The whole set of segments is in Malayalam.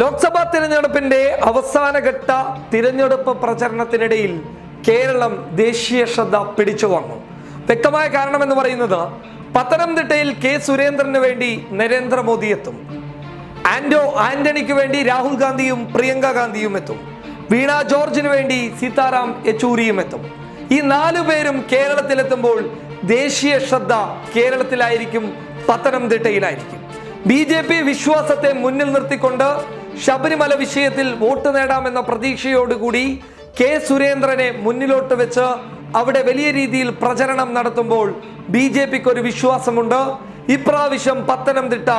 ലോക്സഭാ തിരഞ്ഞെടുപ്പിന്റെ അവസാനഘട്ട തിരഞ്ഞെടുപ്പ് പ്രചരണത്തിനിടയിൽ കേരളം ദേശീയ ശ്രദ്ധ പിടിച്ചു വന്നു. വ്യക്തമായ കാരണം എന്ന് പറയുന്നത് പത്തനംതിട്ടയിൽ കെ സുരേന്ദ്രന് വേണ്ടി നരേന്ദ്രമോദി എത്തും. ആന്റോ ആന്റണിക്ക് വേണ്ടി രാഹുൽ ഗാന്ധിയും പ്രിയങ്ക ഗാന്ധിയും എത്തും. വീണ ജോർജിന് വേണ്ടി സീതാറാം യെച്ചൂരിയും എത്തും. ഈ നാലു പേരും കേരളത്തിലെത്തുമ്പോൾ ദേശീയ ശ്രദ്ധ കേരളത്തിലായിരിക്കും പത്തനംതിട്ടയിലായിരിക്കും. ബി ജെ പി വിശ്വാസത്തെ മുന്നിൽ നിർത്തിക്കൊണ്ട് ശബരിമല വിഷയത്തിൽ വോട്ട് നേടാമെന്ന പ്രതീക്ഷയോടുകൂടി കെ സുരേന്ദ്രനെ മുന്നിലോട്ട് വെച്ച് അവിടെ വലിയ രീതിയിൽ പ്രചരണം നടത്തുമ്പോൾ ബി ജെ പിക്ക് ഒരു വിശ്വാസമുണ്ട്. ഇപ്രാവശ്യം പത്തനംതിട്ട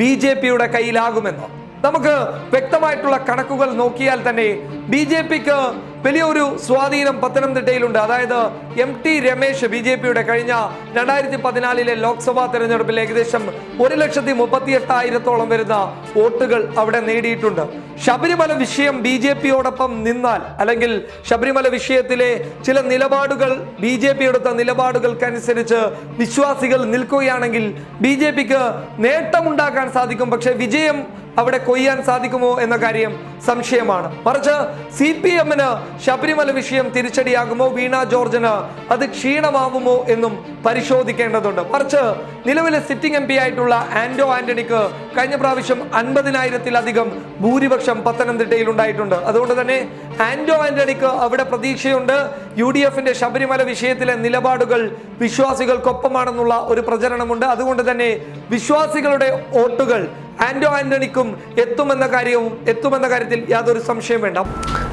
ബി ജെ പിയുടെ കയ്യിലാകുമെന്ന്. നമുക്ക് വ്യക്തമായിട്ടുള്ള കണക്കുകൾ നോക്കിയാൽ തന്നെ ബി ജെ പിക്ക് വലിയൊരു സ്വാധീനം പത്തനംതിട്ടയിലുണ്ട്. അതായത് M T Ramesh B J പിയുടെ കഴിഞ്ഞ രണ്ടായിരത്തി പതിനാലിലെ ലോക്സഭാ തെരഞ്ഞെടുപ്പിൽ ഏകദേശം ഒരു ലക്ഷത്തി മുപ്പത്തി എട്ടായിരത്തോളം വരുന്ന വോട്ടുകൾ അവിടെ നേടിയിട്ടുണ്ട്. ശബരിമല വിഷയം ബി ജെ പിയോടൊപ്പം നിന്നാൽ അല്ലെങ്കിൽ ശബരിമല വിഷയത്തിലെ ചില നിലപാടുകൾ ബി ജെ പി എടുത്ത നിലപാടുകൾക്കനുസരിച്ച് വിശ്വാസികൾ നിൽക്കുകയാണെങ്കിൽ ബി ജെ പിക്ക് നേട്ടമുണ്ടാക്കാൻ സാധിക്കും. പക്ഷേ വിജയം അവിടെ കൊയ്യാൻ സാധിക്കുമോ എന്ന കാര്യം സംശയമാണ്. മറിച്ച് സി പി എമ്മിന് ശബരിമല വിഷയം തിരിച്ചടിയാകുമോ വീണ ജോർജിന് അത് ക്ഷീണമാകുമോ എന്നും പരിശോധിക്കേണ്ടതുണ്ട്. മറിച്ച് നിലവിലെ സിറ്റിംഗ് എം ആയിട്ടുള്ള ആന്റോ ആന്റണിക്ക് കഴിഞ്ഞ പ്രാവശ്യം അൻപതിനായിരത്തിലധികം ഭൂരിപക്ഷം പത്തനംതിട്ടയിൽ ഉണ്ടായിട്ടുണ്ട്. അതുകൊണ്ട് തന്നെ ആന്റോ ആന്റണിക്ക് അവിടെ പ്രതീക്ഷയുണ്ട്. യു ഡി എഫിന്റെ ശബരിമല വിഷയത്തിലെ നിലപാടുകൾ വിശ്വാസികൾക്കൊപ്പമാണെന്നുള്ള ഒരു പ്രചരണമുണ്ട്. അതുകൊണ്ട് തന്നെ വിശ്വാസികളുടെ വോട്ടുകൾ ആന്റോ ആന്റണിക്കും എത്തുമെന്ന കാര്യവും എത്തുമെന്ന കാര്യത്തിൽ യാതൊരു സംശയം വേണ്ട.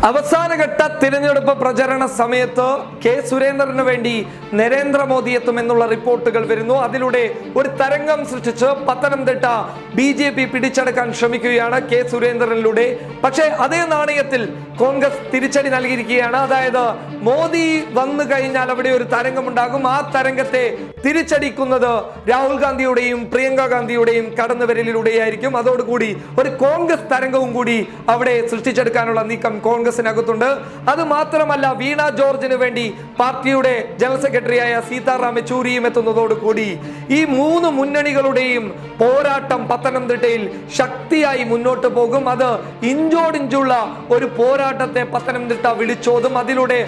അവസാനഘട്ട തിരഞ്ഞെടുപ്പ് പ്രചരണ സമയത്ത് കെ സുരേന്ദ്രന് വേണ്ടി നരേന്ദ്രമോദി എത്തുമെന്നുള്ള റിപ്പോർട്ടുകൾ വരുന്നു. അതിലൂടെ ഒരു തരംഗം സൃഷ്ടിച്ച് പത്തനംതിട്ട ബി ജെ പി പിടിച്ചെടുക്കാൻ ശ്രമിക്കുകയാണ് കെ സുരേന്ദ്രനിലൂടെ. പക്ഷേ അതേ നാണയത്തിൽ കോൺഗ്രസ് തിരിച്ചടി നൽകിയിരിക്കുകയാണ്. അതായത് മോദി വന്നു കഴിഞ്ഞാൽ അവിടെ ഒരു തരംഗം ഉണ്ടാകും ആ തരംഗത്തെ തിരിച്ചടിക്കുന്നത് രാഹുൽ ഗാന്ധിയുടെയും പ്രിയങ്ക ഗാന്ധിയുടെയും കടന്നുവരലിലൂടെയായിരിക്കും. അതോടുകൂടി ഒരു കോൺഗ്രസ് തരംഗവും കൂടി അവിടെ സൃഷ്ടിച്ചെടുക്കാനുള്ള നീക്കം കോൺഗ്രസിനകത്തുണ്ട്. അത് മാത്രമല്ല വീണ ജോർജിന് വേണ്ടി പാർട്ടിയുടെ ജനറൽ സെക്രട്ടറിയായ സീതാറാം യെച്ചൂരിയും എത്തുന്നതോടുകൂടി ഈ മൂന്ന് മുന്നണികളുടെയും പോരാട്ടം പത്തനംതിട്ടയിൽ ശക്തിയായി മുന്നോട്ട് പോകും. അത് ഇഞ്ചോടിഞ്ചുള്ള ഒരു പോരാട്ടത്തെ പത്തനംതിട്ട വിളിച്ചോതും. അതിലൂടെ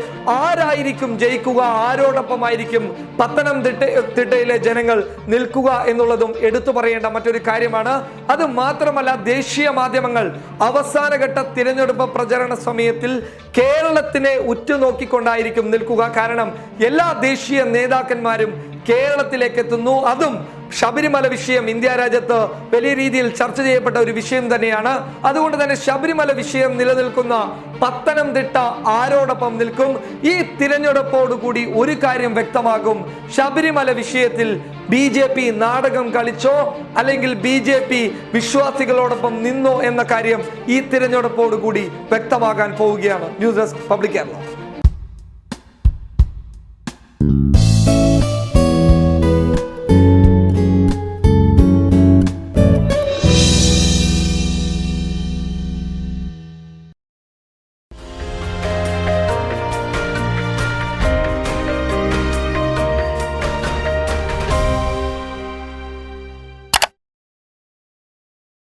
ആരായിരിക്കും ജയിക്കുക ആരോടൊപ്പമായിരിക്കും പത്തനംതിട്ട തിട്ടയിലെ ജനങ്ങൾ നിൽക്കുക എന്നുള്ളതും എടുത്തു പറയേണ്ട മറ്റൊരു കാര്യമാണ്. അത് മാത്രമല്ല ദേശീയ മാധ്യമങ്ങൾ അവസാനഘട്ട തിരഞ്ഞെടുപ്പ് പ്രചരണ സമയത്തിൽ കേരളത്തിനെ ഉറ്റുനോക്കിക്കൊണ്ടായിരിക്കും നിൽക്കുക. കാരണം എല്ലാ ദേശീയ നേതാക്കന്മാരും കേരളത്തിലേക്ക് എത്തുന്നു അതും ശബരിമല വിഷയം ഇന്ത്യ രാജ്യത്ത് വലിയ രീതിയിൽ ചർച്ച ചെയ്യപ്പെട്ട ഒരു വിഷയം തന്നെയാണ്. അതുകൊണ്ട് തന്നെ ശബരിമല വിഷയം നിലനിൽക്കുന്ന പത്തനംതിട്ട ആരോടൊപ്പം നിൽക്കും. ഈ തിരഞ്ഞെടുപ്പോടുകൂടി ഒരു കാര്യം വ്യക്തമാകും. ശബരിമല വിഷയത്തിൽ ബി ജെ പി നാടകം കളിച്ചോ അല്ലെങ്കിൽ ബി ജെ പി വിശ്വാസികളോടൊപ്പം നിന്നോ എന്ന കാര്യം ഈ തിരഞ്ഞെടുപ്പോടുകൂടി വ്യക്തമാകാൻ പോവുകയാണ്. News desk public Kerala.